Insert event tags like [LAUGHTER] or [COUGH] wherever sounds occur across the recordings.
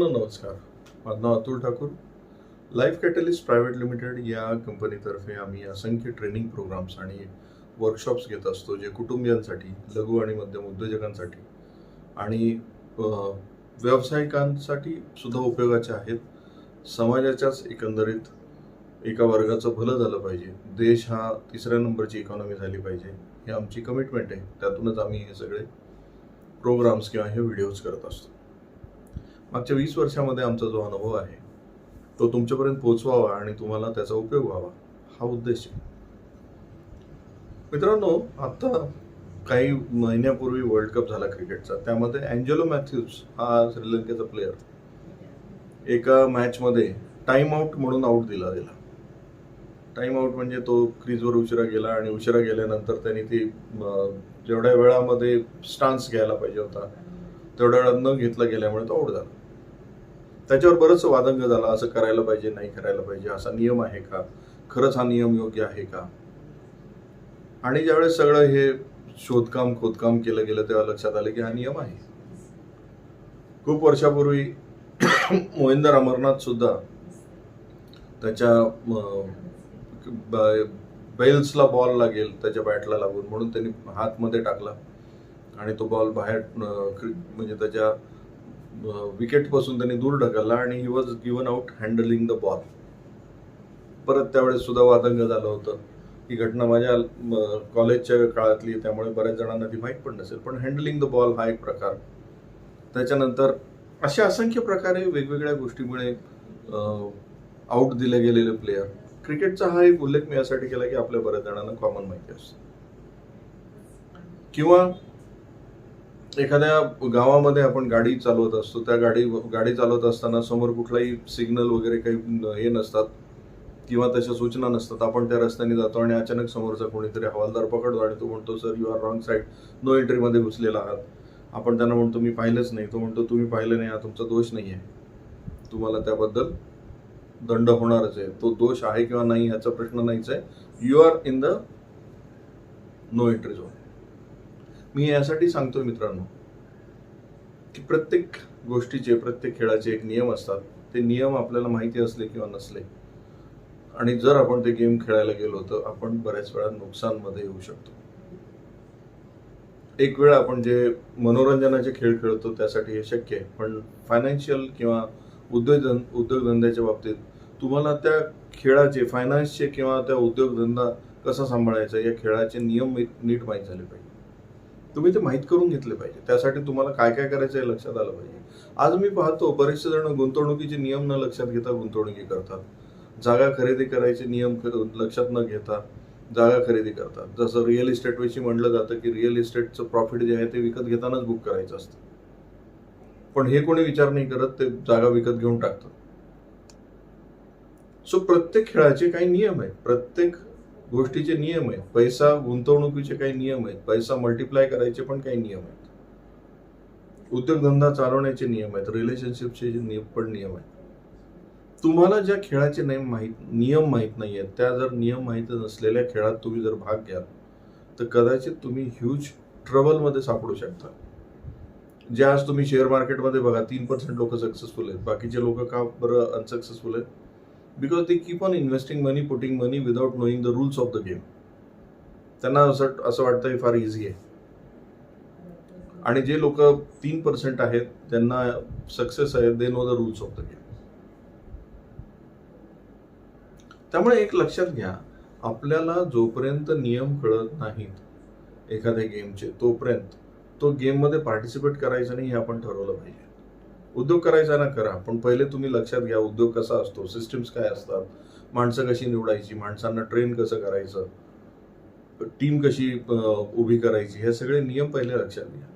सर्वांना नमस्कार. माझं नाव Atul Thakur. Life catalyst private limited या कंपनीतर्फे आम्ही असंख्य ट्रेनिंग प्रोग्राम्स आणि वर्कशॉप्स घेत असतो जे कुटुंबियांसाठी लघु आणि मध्यम उद्योजकांसाठी आणि व्यावसायिकांसाठी सुद्धा उपयोगाचे आहेत. समाजाच्याच एकंदरीत एका वर्गाचं भलं झालं पाहिजे. देश हा तिसऱ्या नंबरची इकॉनॉमी झाली पाहिजे. ही आमची कमिटमेंट आहे. त्यातूनच आम्ही हे सगळे प्रोग्राम्स किंवा हे व्हिडिओज करत असतो. मागच्या वीस वर्षामध्ये आमचा जो अनुभव आहे तो तुमच्यापर्यंत पोहोचवावा आणि तुम्हाला त्याचा उपयोग व्हावा हा उद्देश आहे. मित्रांनो आत्ता काही महिन्यापूर्वी वर्ल्ड कप झाला क्रिकेटचा. त्यामध्ये अँजेलो मॅथ्यूज हा श्रीलंकेचा प्लेअर एका मॅचमध्ये टाइम आऊट म्हणून आऊट दिला गेला. टाइम आउट म्हणजे तो क्रीजवर उशिरा गेला आणि उशिरा गेल्यानंतर त्यांनी ती जेवढ्या वेळामध्ये स्टान्स घ्यायला पाहिजे होता तेवढ्या वेळात न घेतला गेल्यामुळे तो आउट झाला. त्याच्यावर बरंच वादंग झाला असं करायला पाहिजे नाही करायला पाहिजे असा नियम आहे का? खरंच हा नियम योग्य आहे का? आणि ज्यावेळेस सगळं हे शोधकाम खोदकाम केलं गेलं तेव्हा लक्षात आलं की हा नियम आहे. खूप वर्षापूर्वी [COUGHS] मोहिंदर अमरनाथ सुद्धा त्याच्या बेल्सला बॉल लागेल त्याच्या बॅटला लागून म्हणून त्यांनी हातमध्ये टाकला. आणि तो बॉल बाहेर म्हणजे त्याच्या विकेटपासून त्यांनी दूर ढकलला आणि he was given out handling the ball परत त्यावेळेस सुद्धा वादंग झालं होतं. ही घटना माझ्या कॉलेजच्या काळातली आहे, त्यामुळे बऱ्याच जणांना ती माहीत पण नसेल. पण हँडलिंग द बॉल हा एक प्रकार. त्याच्यानंतर अशा असंख्य प्रकारे वेगवेगळ्या गोष्टीमुळे आऊट दिले गेलेले प्लेयर क्रिकेटचा हा एक उल्लेख मी यासाठी केला की आपल्या बऱ्याच जणांना कॉमन माहिती असते. किंवा एखाद्या गावामध्ये आपण गाडी चालवत असतो त्या गाडी गाडी चालवत असताना समोर कुठलाही सिग्नल वगैरे काही हे नसतात किंवा तशा सूचना नसतात. आपण त्या रस्त्याने जातो आणि अचानक समोरचा कोणीतरी हवालदार पकडतो आणि तो म्हणतो sir you are wrong side no एंट्रीमध्ये घुसलेला आहात. आपण त्यांना म्हणतो मी पाहिलंच नाही. तो म्हणतो तुम्ही पाहिलं नाही हा तुमचा दोष नाही आहे तुम्हाला त्याबद्दल दंड होणारच आहे. तो दोष आहे किंवा नाही ह्याचा प्रश्न नाहीच आहे. You are in the no entry zone मी यासाठी सांगतो मित्रांनो की प्रत्येक गोष्टीचे प्रत्येक खेळाचे एक नियम असतात. ते नियम आपल्याला माहिती असले किंवा नसले आणि जर आपण ते गेम खेळायला गेलो तर आपण बऱ्याच वेळा नुकसानमध्ये येऊ शकतो. एक वेळ आपण जे मनोरंजनाचे खेळ खेळतो त्यासाठी हे शक्य आहे. पण फायनान्शियल किंवा उद्योगधन उद्योगधंद्याच्या बाबतीत तुम्हाला त्या खेळाचे फायनान्सचे किंवा त्या उद्योगधंदा कसा सांभाळायचा या खेळाचे नियम नीट माहीत झाले पाहिजे. तुम्ही ते माहीत करून घेतले पाहिजे. त्यासाठी तुम्हाला काय काय करायचं हे लक्षात आलं पाहिजे. आज मी पाहतो बरेचसे जण गुंतवणुकीचे नियम न लक्षात घेता गुंतवणुकी करतात. जागा खरेदी करायचे नियम लक्षात न घेता जागा खरेदी करतात. जसं रिअल इस्टेटविषयी म्हटलं जातं की रिअल इस्टेटचं प्रॉफिट जे आहे ते विकत घेतानाच बुक करायचं असतं. पण हे कोणी विचार नाही करत ते जागा विकत घेऊन टाकतात. सो प्रत्येक खेळाचे काही नियम आहेत. प्रत्येक गोष्टीचे नियम आहेत. पैसा गुंतवणुकीचे काही नियम आहेत. पैसा मल्टिप्लाय करायचे पण काही नियम आहेत. उद्योगधंदा चालवण्याचे नियम आहेत. रिलेशनशिपचे जे नियम पण नियम आहेत. तुम्हाला ज्या खेळाचे नियम माहीत नियम माहीत नाही आहेत त्या जर नियम माहीत नसलेल्या खेळात तुम्ही जर भाग घ्याल तर कदाचित तुम्ही ह्यूज ट्रबलमध्ये सापडू शकता. जे आज तुम्ही शेअर मार्केटमध्ये बघा तीन पर्सेंट लोक सक्सेसफुल आहेत. बाकीचे लोक का बरं अनसक्सेसफुल आहेत? Because they keep on investing money putting money without knowing the rules of the game त्यांना असं असं वाटतं हे फार इझी आहे. आणि जे लोक तीन पर्सेंट आहेत त्यांना सक्सेस आहे they know the rules of the game त्यामुळे एक लक्षात घ्या आपल्याला जोपर्यंत नियम कळत नाहीत एखाद्या गेमचे तोपर्यंत तो गेममध्ये पार्टिसिपेट करायचं नाही हे आपण ठरवलं पाहिजे. उद्योग करायचा ना करा पण पहिले तुम्ही लक्षात घ्या उद्योग कसा असतो सिस्टम्स काय असतात माणसं कशी निवडायची माणसांना ट्रेन कसं करायचं टीम कशी उभी करायची हे सगळे नियम पहिले लक्षात घ्या.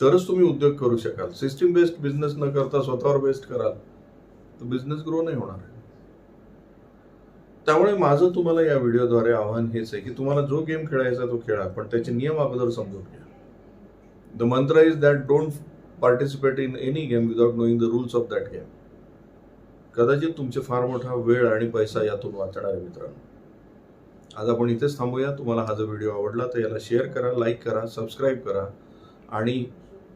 तरच तुम्ही उद्योग करू शकाल. सिस्टीम बेस्ड बिझनेस न करता स्वतःवर बेस्ड कराल तर बिझनेस ग्रो नाही होणार त्यामुळे माझं तुम्हाला या व्हिडिओद्वारे आव्हान हेच आहे की तुम्हाला जो गेम खेळायचा तो खेळा पण त्याचे नियम अगोदर समजून घ्या. The mantra is that don't participate in any game without knowing the rules of that game कदाचित तुमचे फार मोठा वेळ आणि पैसा यातून वाचणार आहे मित्रांनो. आज आपण इथेच थांबूया. तुम्हाला हा जर व्हिडिओ आवडला तर याला शेअर करा लाईक करा सबस्क्राईब करा आणि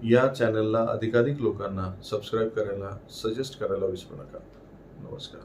या चॅनलला अधिकाधिक लोकांना सबस्क्राईब करायला सजेस्ट करायला विसरू नका. नमस्कार.